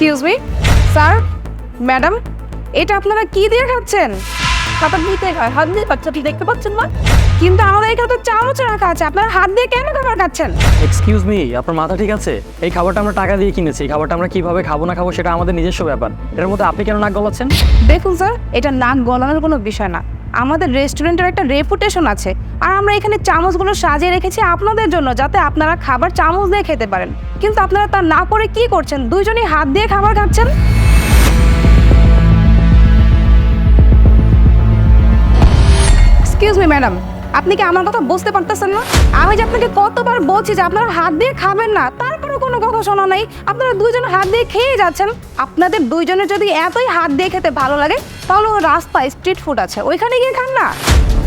Excuse me sir madam এটা আপনারা কি দিয়ে খাচ্ছেন? খাবার নিতে হয় হাত দিয়ে বাচ্চা আপনি দেখতে পাচ্ছেন না? কিন্তু আমাদের এখানে তো চামচ রাখা আছে আপনারা হাত দিয়ে কেন খাবার খাচ্ছেন? এক্সকিউজ মি আপনার মাথা ঠিক আছে? এই খাবারটা আমরা টাকা দিয়ে কিনেছি এই খাবারটা আমরা কীভাবে খাব না খাব সেটা আমাদের নিজস্ব ব্যাপার। এর মধ্যে আপনি কেন নাক গলাচ্ছেন? দেখুন স্যার এটা নাক গলানোর কোনো বিষয় না। আমাদের রেস্টুরেন্টের একটা রেপুটেশন আছে। আর আমরা এখানে চামচগুলো সাজিয়ে রেখেছি আপনাদের জন্য যাতে আপনারা খাবার চামচ দিয়ে খেতে পারেন। কিন্তু আপনারা তা না করে কি করছেন? দুইজনই হাত দিয়ে খাবার খাচ্ছেন? এক্সকিউজ মি ম্যাডাম আপনি কি আমার কথা বুঝতে পারতেছেন না? আমি যে আপনাকে কতবার বলছি যে আপনারা হাত দিয়ে খাবেন না তারপরে কোনো কথা শোনা নাই। আপনারা দুইজন হাত দিয়ে খেয়ে যাচ্ছেন। আপনাদের দুইজনের যদি এতই হাত দিয়ে খেতে ভালো লাগে, তাহলে রাস্তায় স্ট্রিট ফুড আছে। ওইখানে গিয়ে খান না।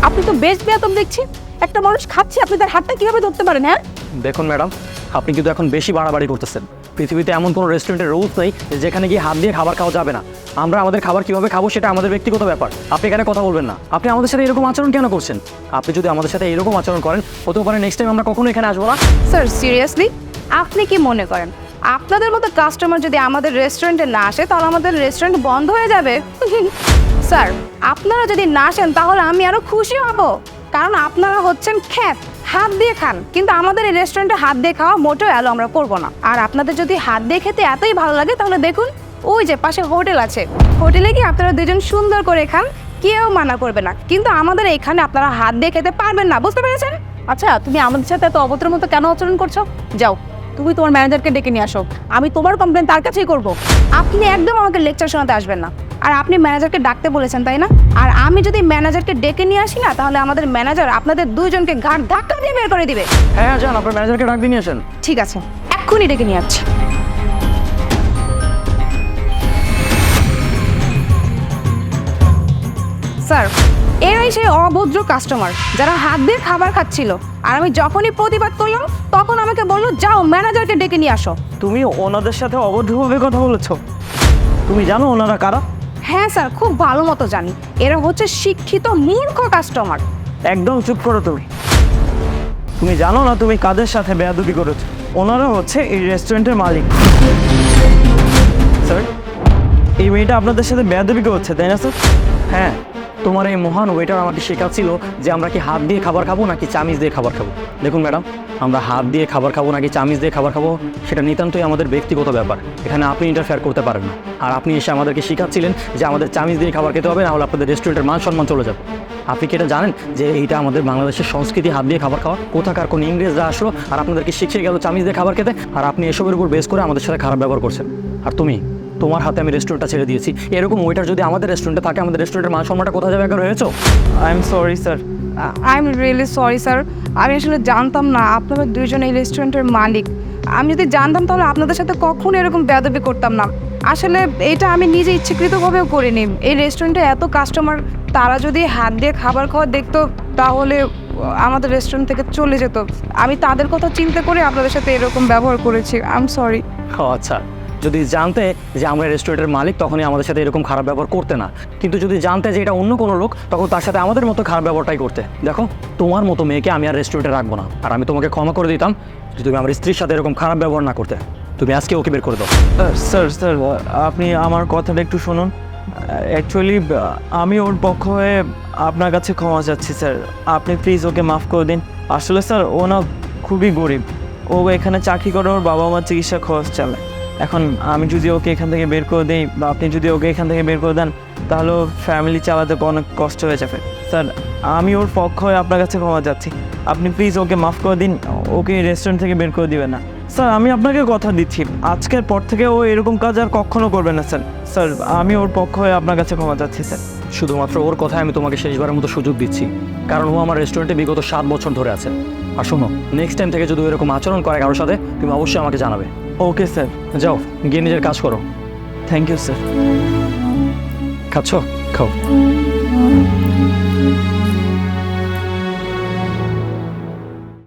আপনি তো বেশ বেতন দেখছি। একটা মানুষ খাচ্ছে, আপনি তার হাতটা কীভাবে ধরতে পারেন হ্যাঁ? দেখুন ম্যাডাম, আপনি কিন্তু এখন বেশি বাড়াবাড়ি করতেছেন। পৃথিবীতে এমন কোনো রেস্টুরেন্টের রুলস নেই যেখানে গিয়ে হাত দিয়ে খাবার খাওয়া যাবে না। আমরা আমাদের খাবার কীভাবে খাব সেটা আমাদের ব্যক্তিগত ব্যাপার। আপনি এখানে কথা বলবেন না। আপনি আমাদের সাথে এরকম আচরণ কেন করছেন? আপনি যদি আমাদের সাথে এরকম আচরণ করেন হতেও পারে নেক্সট টাইম আমরা কখনো এখানে আসব না। স্যার সিরিয়াসলি আপনি কি মনে করেন? আপনাদের মতো কাস্টমার যদি আমাদের রেস্টুরেন্টে না আসে, তাহলে আমাদের রেস্টুরেন্ট বন্ধ হয়ে যাবে? স্যার আপনারা যদি না আসেন, তাহলে আমি আরও খুশি হব। কারণ আপনারা হচ্ছেন খ্যাত। হাত দিয়ে খান কিন্তু আমাদের এই রেস্টুরেন্টে হাত দিয়ে খাওয়া মোটেও অ্যালো আমরা করব না। আর আপনাদের যদি হাত দিয়ে খেতে এতই ভালো লাগে তাহলে দেখুন ওই যে পাশে হোটেল আছে। হোটেলে গিয়ে আপনারা দুজন সুন্দর করে খান কেউ মানা করবে না। কিন্তু আমাদের এখানে আপনারা হাত দিয়ে খেতে পারবেন না বুঝতে পেরেছেন? আচ্ছা তুমি আমাদের সাথে এত অভদ্রের মতো কেন আচরণ করছ? যাও তুমি তোমার ম্যানেজারকে ডেকে নিয়ে আসো। আমি তোমার কমপ্লেন তার কাছেই করব। আপনি একদম আমাকে লেকচার শোনাতে আসবেন না। আর আপনি ম্যানেজারকে ডাকতে বলেছেন তাই না? আর আমি যদি ম্যানেজারকে ডেকে নিয়ে আসি না তাহলে আমাদের ম্যানেজার আপনাদের দুইজনকে ঘাট ধাক্কা দিয়ে বের করে দিবে। হ্যাঁ হ্যাঁ যান আপনার ম্যানেজারকে ডাক দিয়ে নিয়ে আসেন। ঠিক আছে এক্ষুনি ডেকে নিয়ে আসছি। স্যার এরাই সেই অভদ্র কাস্টমার যারা হাত দিয়ে খাবার খাচ্ছিল। আর আমি যখনই প্রতিবাদ করলাম তখন আমাকে বলল যাও ম্যানেজারকে ডেকে নিয়ে আসো। তুমি ওনাদের সাথে অবৈধভাবে কথা বলেছ। তুমি জানো ওনারা কারা? হ্যাঁ স্যার, খুব ভালো মতো জানি। এরা হচ্ছে শিক্ষিত মূর্খ কাস্টমার একদম চুপ করো তুমি। তুমি জানো না তুমি কাদের সাথে বেয়াদবি করেছ? ওনারা হচ্ছে এই রেস্টুরেন্টের মালিক। স্যার, এই মেয়েটা আপনাদের সাথে বেয়াদবি করছে, তাই না স্যার? হ্যাঁ। তোমার এই মহান ওয়েটার আমাকে শেখাচ্ছিল যে আমরা কি হাত দিয়ে খাবার খাব নাকি চামিচ দিয়ে খাবার খাব? দেখুন ম্যাডাম, আমরা হাত দিয়ে খাবার খাব নাকি চামিচ দিয়ে খাবার খাব, সেটা নিতান্তই আমাদের ব্যক্তিগত ব্যাপার। এখানে আপনি ইন্টারফেয়ার করতে পারেন না। আর আপনি এসে আমাদেরকে শেখাচ্ছিলেন যে আমাদের চামিচ দিয়ে খাবার খেতে হবে, না হলে আপনাদের রেস্টুরেন্টের মান সম্মান চলে যাবে। আপনি কি এটা জানেন যে এইটা আমাদের বাংলাদেশের সংস্কৃতি, হাত দিয়ে খাবার খাওয়া? কোথাকার কোন ইংরেজরা আসলো আর আপনাদেরকে শিখিয়ে গেল চামিচ দিয়ে খাবার খেতে? আর আপনি এসবের উপর বেস করে আমাদের সাথে খারাপ ব্যবহার করছেন। আর তুমি? তোমার হাতে আমি রেস্টুরেন্টটা ছেড়ে দিয়েছি। এরকম ওয়েটার যদি আমাদের রেস্টুরেন্টে থাকে আমাদের রেস্টুরেন্টের মান সম্মানটা কোথায় যাবে একবার হয়েছো I'm sorry sir I'm really sorry sir আমি আসলে জানতাম না আপনারা দুইজন এই রেস্টুরেন্টের মালিক। আমি যদি জানতাম তাহলে আপনাদের সাথে কখনো এরকম বেয়াদবি করতাম না। আসলে এটা আমি নিজে ইচ্ছাকৃতভাবেও করিনি। এই রেস্টুরেন্টে এত কাস্টমার তারা যদি হাত দিয়ে খাবার খাওয়া দেখতো তাহলে আমাদের রেস্টুরেন্ট থেকে চলে যেত। আমি তাদের কথা চিন্তা করে আপনাদের সাথে এরকম ব্যবহার করেছি। আই এম সরি ও আচ্ছা। যদি জানতে যে আমরা রেস্টুরেন্টের মালিক, তখনই আমাদের সাথে এরকম খারাপ ব্যবহার করতে না। কিন্তু যদি জানতে যে এটা অন্য কোনো লোক, তখন তার সাথে আমাদের মতো খারাপ ব্যবহারটাই করতে। দেখো, তোমার মতো মেয়েকে আমি আর রেস্টুরেন্টে রাখব না। আর আমি তোমাকে ক্ষমা করে দিতাম যদি তুমি আমার স্ত্রীর সাথে এরকম খারাপ ব্যবহার না করতে। তুমি আজকে ওকে বের করে দাও। স্যার স্যার আপনি আমার কথাটা একটু শুনুন। অ্যাকচুয়ালি আমি ওর পক্ষ হয়ে আপনার কাছে ক্ষমা চাচ্ছি স্যার আপনি প্লিজ ওকে মাফ করে দিন। আসলে স্যার ও না খুবই গরিব। ও এখানে চাকরি করে, ওর বাবা মার চিকিৎসা খরচ চালায়। এখন আমি যদি ওকে এখান থেকে বের করে দিই, বা আপনি যদি ওকে এখান থেকে বের করে দেন, তাহলে ফ্যামিলি চালাতে অনেক কষ্ট হয়ে যাবে। স্যার আমি ওর পক্ষ হয়ে আপনার কাছে ক্ষমা যাচ্ছি আপনি প্লিজ ওকে মাফ করে দিন, ওকে রেস্টুরেন্ট থেকে বের করে দিবেন না। স্যার আমি আপনাকে কথা দিচ্ছি। আজকের পর থেকে ও এরকম কাজ আর কখনো করবে না স্যার। স্যার আমি ওর পক্ষ হয়ে আপনার কাছে ক্ষমা চাচ্ছি স্যার। শুধুমাত্র ওর কথায় আমি তোমাকে শেষবারের মতো সুযোগ দিচ্ছি। কারণ ও আমার রেস্টুরেন্টে বিগত সাত বছর ধরে আছে। আর শোনো নেক্সট টাইম থেকে যদি এরকম আচরণ করে কারোর সাথে তুমি অবশ্যই আমাকে জানাবে। Okay sir. যাও গিয়ে নিজের কাজ করো। Thank you sir. খাচ্ছ? খাও।